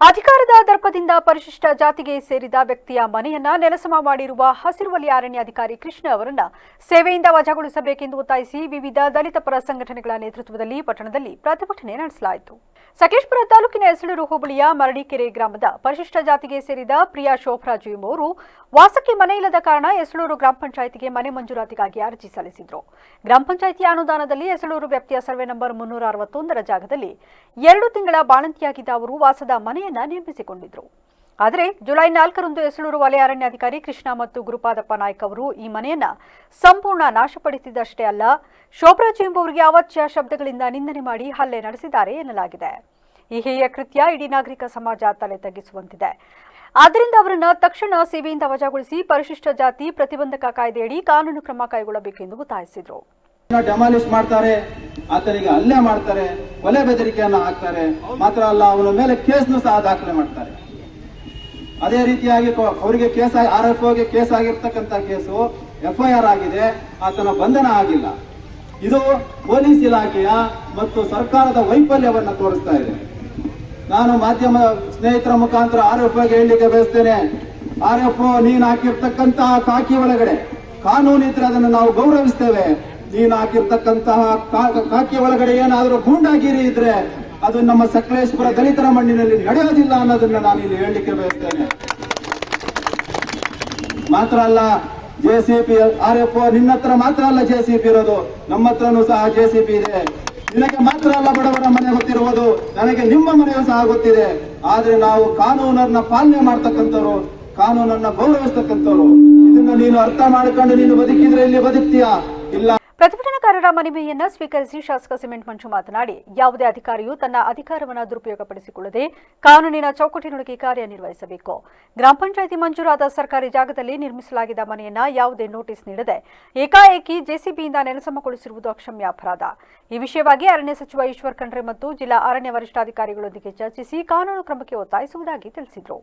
ಅಧಿಕಾರದ ದರ್ಪದಿಂದ ಪರಿಶಿಷ್ಟ ಜಾತಿಗೆ ಸೇರಿದ ವ್ಯಕ್ತಿಯ ಮನೆಯನ್ನ ನೆಲಸಮ ಮಾಡಿರುವ ಹಸಿರುವಲಿ ಅರಣ್ಯಾಧಿಕಾರಿ ಕೃಷ್ಣ ಅವರನ್ನ ಸೇವೆಯಿಂದ ವಜಾಗೊಳಿಸಬೇಕೆಂದು ಒತ್ತಾಯಿಸಿ ವಿವಿಧ ದಲಿತ ಪರ ಸಂಘಟನೆಗಳ ನೇತೃತ್ವದಲ್ಲಿ ಪಟ್ಟಣದಲ್ಲಿ ಪ್ರತಿಭಟನೆ ನಡೆಸಲಾಯಿತು. ಸಕಲೇಶ್ಪುರ ತಾಲೂಕಿನ ಎಸಳೂರು ಹೋಬಳಿಯ ಮರಡಿಕೆರೆ ಗ್ರಾಮದ ಪರಿಶಿಷ್ಟ ಜಾತಿಗೆ ಸೇರಿದ ಪ್ರಿಯಾ ಶೋಭರಾಜು ಎಂಬುವರು ವಾಸಕ್ಕೆ ಮನೆ ಇಲ್ಲದ ಕಾರಣ ಎಸಳೂರು ಗ್ರಾಮ ಪಂಚಾಯಿತಿಗೆ ಮನೆ ಮಂಜೂರಾತಿಗಾಗಿ ಅರ್ಜಿ ಸಲ್ಲಿಸಿದ್ರು. ಗ್ರಾಮ ಪಂಚಾಯಿತಿಯ ಅನುದಾನದಲ್ಲಿ ಎಸಳೂರು ವ್ಯಾಪ್ತಿಯ ಸರ್ವೆ ನಂಬರ್ ಮುನ್ನೂರ ಅರವತ್ತೊಂದರ ಜಾಗದಲ್ಲಿ ಎರಡು ತಿಂಗಳ ಬಾಣಂತಿಯಾಗಿದ್ದ ಅವರು ವಾಸದ ಮನೆಯನ್ನ ನಿರ್ಮಿಸಿಕೊಂಡಿದ್ರು ಆದರೆ ಜುಲೈ ನಾಲ್ಕರಂದು ಎಸಳೂರು ವಲಯ ಅರಣ್ಯಾಧಿಕಾರಿ ಕೃಷ್ಣ ಮತ್ತು ಗುರುಪಾದಪ್ಪ ನಾಯ್ಕ ಅವರು ಈ ಮನೆಯನ್ನ ಸಂಪೂರ್ಣ ನಾಶಪಡಿಸಿದಷ್ಟೇ ಅಲ್ಲ, ಶೋಭ್ರಾ ಎಂಬುವರಿಗೆ ಅವಾಚ್ಯ ಶಬ್ದಗಳಿಂದ ನಿಂದನೆ ಮಾಡಿ ಹಲ್ಲೆ ನಡೆಸಿದ್ದಾರೆ ಎನ್ನಲಾಗಿದೆ. ಈ ಹೇಯ ಕೃತ್ಯ ಇಡೀ ನಾಗರಿಕ ಸಮಾಜ ತಲೆ ತಗ್ಗಿಸುವಂತಿದೆ. ಆದ್ದರಿಂದ ಅವರನ್ನು ತಕ್ಷಣ ಸೇವೆಯಿಂದ ವಜಾಗೊಳಿಸಿ ಪರಿಶಿಷ್ಟ ಜಾತಿ ಪ್ರತಿಬಂಧಕ ಕಾಯ್ದೆಯಡಿ ಕಾನೂನು ಕ್ರಮ ಕೈಗೊಳ್ಳಬೇಕೆಂದು ಒತ್ತಾಯಿಸಿದರು. ಮಾಡ್ತಾರೆ ಮಾಡ್ತಾರೆ. ಕೊಲೆ ಬೆದರಿಕೆಯನ್ನು ಹಾಕ್ತಾರೆ. ಮಾತ್ರ ಅಲ್ಲ, ಅವನ ಮೇಲೆ ಕೇಸ್ನು ಸಹ ದಾಖಲೆ ಮಾಡ್ತಾರೆ. ಅದೇ ರೀತಿಯಾಗಿ ಅವರಿಗೆ ಕೇಸ್ ಆರ್ ಎಫ್ ಓಗೆ ಕೇಸ್ ಆಗಿರ್ತಕ್ಕಂಥ ಕೇಸು ಎಫ್ ಐ ಆರ್ ಆಗಿದೆ. ಆತನ ಬಂಧನ ಆಗಿಲ್ಲ. ಇದು ಪೊಲೀಸ್ ಇಲಾಖೆಯ ಮತ್ತು ಸರ್ಕಾರದ ವೈಫಲ್ಯವನ್ನು ತೋರಿಸ್ತಾ ಇದೆ. ನಾನು ಮಾಧ್ಯಮ ಸ್ನೇಹಿತರ ಮುಖಾಂತರ ಆರ್ ಎಫ್ ಓಗೆ ಹೇಳಲಿಕ್ಕೆ ಬಯಸ್ತೇನೆ. ಆರ್ ಎಫ್ ನೀನ್ ಹಾಕಿರ್ತಕ್ಕಂತಹ ಕಾಕಿ ಒಳಗಡೆ ಕಾನೂನು ಇದ್ರೆ ಅದನ್ನು ನಾವು ಗೌರವಿಸ್ತೇವೆ. ನೀನು ಹಾಕಿರ್ತಕ್ಕಂತಹ ಕಾ- ಕಾಕಿ ಒಳಗಡೆ ಏನಾದರೂ ಗೂಂಡಾಗಿರಿ ಇದ್ರೆ ಅದು ನಮ್ಮ ಸಕಲೇಶ್ಪುರ ದಲಿತರ ಮಣ್ಣಿನಲ್ಲಿ ನಡೆಯೋದಿಲ್ಲ ಅನ್ನೋದನ್ನ ನಾನು ಇಲ್ಲಿ ಹೇಳಲಿಕ್ಕೆ ಬಯಸ್ತೇನೆ. ಮಾತ್ರ ಅಲ್ಲ, J C P R F ನಿನ್ನ ಹತ್ರ ಮಾತ್ರ ಅಲ್ಲ ಜೆ ಸಿ ಪಿ ಇರೋದು. ನಮ್ಮ ಹತ್ರನೂ ಸಹ ಜೆ ಸಿ ಪಿ ಇದೆ. ನಿನಗೆ ಮಾತ್ರ ಅಲ್ಲ ಬಡವರ ಮನೆ ಗೊತ್ತಿರುವುದು. ನನಗೆ ನಿಮ್ಮ ಮನೆಯೂ ಸಹ ಗೊತ್ತಿದೆ. ಆದ್ರೆ ನಾವು ಕಾನೂನನ್ನ ಪಾಲನೆ ಮಾಡ್ತಕ್ಕಂಥವ್ರು, ಕಾನೂನನ್ನ ಗೌರವಿಸ್ತಕ್ಕಂಥವ್ರು. ಇದನ್ನ ನೀನು ಅರ್ಥ ಮಾಡ್ಕೊಂಡು ನೀನು ಬದುಕಿದ್ರೆ ಇಲ್ಲಿ ಬದುಕ್ತೀಯಾ? ಇಲ್ಲ. ಪ್ರತಿಭಟನಾಕಾರರ ಮನವಿಯನ್ನ ಸ್ವೀಕರಿಸಿ ಶಾಸಕ ಸಿಮೆಂಟ್ ಮಂಜು ಮಾತನಾಡಿ, ಯಾವುದೇ ಅಧಿಕಾರಿಯು ತನ್ನ ಅಧಿಕಾರವನ್ನು ದುರುಪಯೋಗಪಡಿಸಿಕೊಳ್ಳದೆ ಕಾನೂನಿನ ಚೌಕಟ್ಟಿನೊಳಗೆ ಕಾರ್ಯನಿರ್ವಹಿಸಬೇಕು. ಗ್ರಾಮ ಪಂಚಾಯಿತಿ ಮಂಜೂರಾದ ಸರ್ಕಾರಿ ಜಾಗದಲ್ಲಿ ನಿರ್ಮಿಸಲಾಗಿದ್ದ ಮನೆಯನ್ನ ಯಾವುದೇ ನೋಟಿಸ್ ನೀಡದೆ ಏಕಾಏಕಿ ಜೆಸಿಬಿಯಿಂದ ನೆಲಸಮಗೊಳಿಸಿರುವುದು ಅಕ್ಷಮ್ಯ ಅಪರಾಧ. ಈ ವಿಷಯವಾಗಿ ಅರಣ್ಯ ಸಚಿವ ಈಶ್ವರ್ ಖಂಡ್ರೆ ಮತ್ತು ಜಿಲ್ಲಾ ಅರಣ್ಯ ವರಿಷ್ಠಾಧಿಕಾರಿಗಳೊಂದಿಗೆ ಚರ್ಚಿಸಿ ಕಾನೂನು ಕ್ರಮಕ್ಕೆ ಒತ್ತಾಯಿಸುವುದಾಗಿ ತಿಳಿಸಿದರು.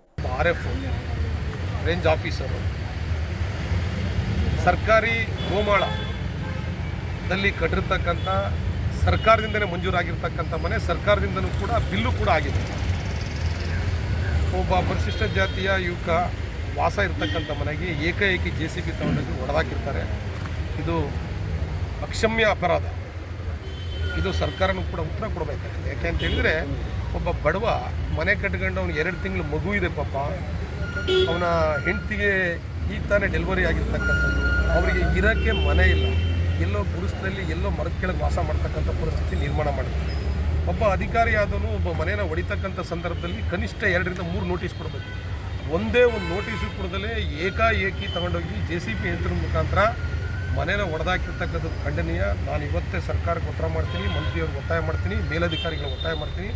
ಸರ್ಕಾರಿ ಎಫ್ ಗೋಮಾಳದಲ್ಲಿ ಕಟ್ಟಿರ್ತಕ್ಕಂಥ ಸರ್ಕಾರದಿಂದಲೇ ಮಂಜೂರಾಗಿರ್ತಕ್ಕಂಥ ಮನೆ ಸರ್ಕಾರದಿಂದನೂ ಕೂಡ ಬಿಲ್ಲು ಕೂಡ ಆಗಿದೆ. ಒಬ್ಬ ಪರಿಶಿಷ್ಟ ಜಾತಿಯ ಯುವಕ ವಾಸ ಇರತಕ್ಕಂಥ ಮನೆಗೆ ಏಕಾಏಕಿ ಜೆ ಸಿ ಬಿ ತಗೊಂಡೋಗಿ ಹೊಡೆದಾಕಿರ್ತಾರೆ ಇದು ಅಕ್ಷಮ್ಯ ಅಪರಾಧ. ಇದು ಸರ್ಕಾರನೂ ಕೂಡ ಉತ್ತರ ಕೊಡಬೇಕಾಗಿದೆ ಯಾಕೆ ಅಂತ ಹೇಳಿದ್ರೆ, ಒಬ್ಬ ಬಡವ ಮನೆ ಕಟ್ಕೊಂಡು ಅವ್ನಿಗೆ ಎರಡು ತಿಂಗಳು ಮಗು ಇದೆ ಪಾಪ. ಅವನ ಹೆಂಡತಿಗೆ ಈ ತಾನೇ ಡೆಲಿವರಿ ಆಗಿರ್ತಕ್ಕಂಥದ್ದು. ಅವರಿಗೆ ಇರೋಕ್ಕೆ ಮನೆ ಇಲ್ಲ. ಎಲ್ಲೋ ಗುಡಿಸ್ನಲ್ಲಿ ಎಲ್ಲೋ ಮರದ ಕೆಳಗೆ ವಾಸ ಮಾಡ್ತಕ್ಕಂಥ ಪರಿಸ್ಥಿತಿ ನಿರ್ಮಾಣ ಮಾಡಿರ್ತಾರೆ ಒಬ್ಬ ಅಧಿಕಾರಿ ಆದನು ಒಬ್ಬ ಮನೇನ ಹೊಡಿತಕ್ಕಂಥ ಸಂದರ್ಭದಲ್ಲಿ ಕನಿಷ್ಠ ಎರಡರಿಂದ ಮೂರು ನೋಟಿಸ್ ಕೊಡಬೇಕು. ಒಂದೇ ಒಂದು ನೋಟಿಸು ಕೊಡದಲ್ಲೇ ಏಕಾಏಕಿ ತಗೊಂಡೋಗಿ ಜೆ ಸಿ ಪಿ ಯಂತ್ರದ ಮುಖಾಂತರ ಮನೇನ ಹೊಡೆದಾಕಿರ್ತಕ್ಕಂಥದ್ದು ಖಂಡನೀಯ. ನಾನು ಇವತ್ತೇ ಸರ್ಕಾರಕ್ಕೆ ಒತ್ತಾಯ ಮಾಡ್ತೀನಿ, ಮಂತ್ರಿಯವ್ರಿಗೆ ಒತ್ತಾಯ ಮಾಡ್ತೀನಿ, ಮೇಲಧಿಕಾರಿಗಳಿಗೆ ಒತ್ತಾಯ ಮಾಡ್ತೀನಿ.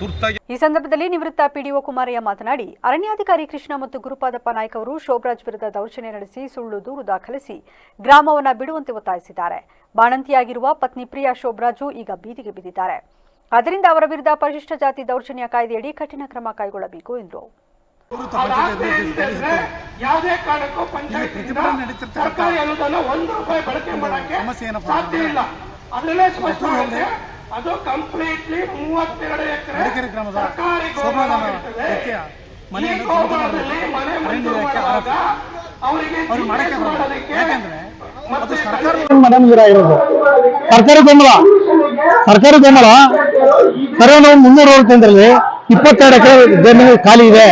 ತುರ್ತಾಗಿ ಈ ಸಂದರ್ಭದಲ್ಲಿ ನಿವೃತ್ತ ಪಿಡಿಒ ಕುಮಾರಯ್ಯ ಮಾತನಾಡಿ ಅರಣ್ಯಾಧಿಕಾರಿ ಕೃಷ್ಣ ಮತ್ತು ಗುರುಪಾದಪ್ಪ ನಾಯ್ಕ ಅವರು ಶೋಭರಾಜ್ ವಿರುದ್ಧ ದೌರ್ಜನ್ಯ ನಡೆಸಿ ಸುಳ್ಳು ದೂರು ದಾಖಲಿಸಿ ಗ್ರಾಮವನ್ನು ಬಿಡುವಂತೆ ಒತ್ತಾಯಿಸಿದ್ದಾರೆ. ಬಾಣಂತಿಯಾಗಿರುವ ಪತ್ನಿ ಪ್ರಿಯಾ ಶೋಭರಾಜು ಈಗ ಬೀದಿಗೆ ಬಿದ್ದಿದ್ದಾರೆ. ಅದರಿಂದ ಅವರ ವಿರುದ್ಧ ಪರಿಶಿಷ್ಟ ಜಾತಿ ದೌರ್ಜನ್ಯ ಕಾಯ್ದೆಯಡಿ ಕಠಿಣ ಕ್ರಮ ಕೈಗೊಳ್ಳಬೇಕು ಎಂದರು. ಯಾವುದೇ ಕಾರಣಕ್ಕೂ ಪಂಚಾಯತ್ ಸರ್ಕಾರಿ ಅನುದಾನ ಒಂದು ರೂಪಾಯಿ ಬಳಕೆ ಮಾಡಕ್ಕೆ ಸಾಧ್ಯ ಇಲ್ಲ. ಅದರಲ್ಲೇ ಸ್ಪಷ್ಟವಾಗಿದೆ ಅದು ಕಂಪ್ಲೀಟ್ಲಿ ಮೂವತ್ತೆರಡು ಎಕರೆ ಸರ್ಕಾರಿ ಗೋಮಾಳವಾಗಿರ್ತದೆ. ಈ ಮನೆ ಮಂಜೂರು ಮಾಡುವಾಗ ಅವರಿಗೆ ಮಾಡೋದಕ್ಕೆ ಮತ್ತೆ ಮನೆ ಮಂದಿರ ಇರೋದು ಸರ್ಕಾರಿ ಬೆಂಬಲ ಸರ್ಕಾರಿ ಬೆಂಬಲ ಸರಿ ನಾವು ಮುನ್ನೂರು ಕೇಂದ್ರದಲ್ಲಿ ಇಪ್ಪತ್ತೆರಡು ಎಕರೆ ಜಮೀನು ಖಾಲಿ ಇದೆ.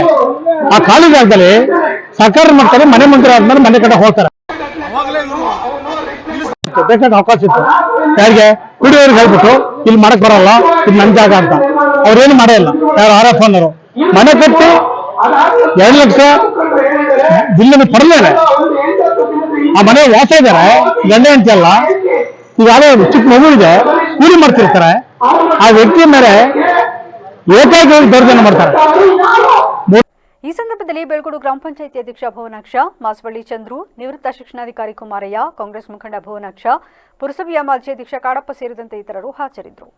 ಆ ಖಾಲಿ ಜಾಗದಲ್ಲಿ ಸರ್ಕಾರ ಮಾಡ್ತಾರೆ ಮನೆ ಮಂದಿರ ಆದ್ಮೇಲೆ ಮನೆ ಕಡೆ ಹೋಗ್ತಾರೆ. ಬೇಕಾದ ಅವಕಾಶ ಇತ್ತು. ಯಾರಿಗೆ? ಕುಡಿಯೋರಿಗೆ ಹೇಳ್ಬಿಟ್ಟು ಇಲ್ಲಿ ಮಾಡಕ್ ಬರಲ್ಲ, ಇದು ನನ್ನ ಜಾಗ ಅಂತ. ಅವ್ರೇನು ಮಾಡೇ ಇಲ್ಲ ಯಾರು ಆರ್ ಎಫ್ ಅನ್ನೋರು. ಮನೆ ಕಟ್ಟಿ ಎರಡು ಲಕ್ಷ ಬಿಲ್ಲನ್ನು ಪಡೆದಿದ್ದಾರೆ ಆ ಮನೆ ವಾಸ ಇದ್ದಾರೆ ಗಂಡ ಹೆಂಡತಿ ಅಲ್ಲ. ಈಗ ಯಾವ್ದೋ ಚಿಕ್ಕ ಮಗು ಇದೆ, ಕೂಲಿ ಮಾಡ್ತಿರ್ತಾರೆ. ಆ ವ್ಯಕ್ತಿ ಮೇಲೆ ಏಕಾಗಿ ದೌರ್ಜನ್ಯ ಮಾಡ್ತಾರೆ. ಈ ಸಂದರ್ಭದಲ್ಲಿ ಬೆಳಗೋಡು ಗ್ರಾಮ ಪಂಚಾಯಿತಿ ಅಧ್ಯಕ್ಷ ಭುವನಾಕ್ಷ, ಮಾಸವಳ್ಳಿ ಚಂದ್ರು, ನಿವೃತ್ತ ಶಿಕ್ಷಣಾಧಿಕಾರಿ ಕುಮಾರಯ್ಯ, ಕಾಂಗ್ರೆಸ್ ಮುಖಂಡ ಭುವನಾಕ್ಷ, ಪುರಸಭೆಯ ಮಾಜಿ ಅಧ್ಯಕ್ಷ ಕಾಡಪ್ಪ ಸೇರಿದಂತೆ ಇತರರು ಹಾಜರಿದ್ದರು.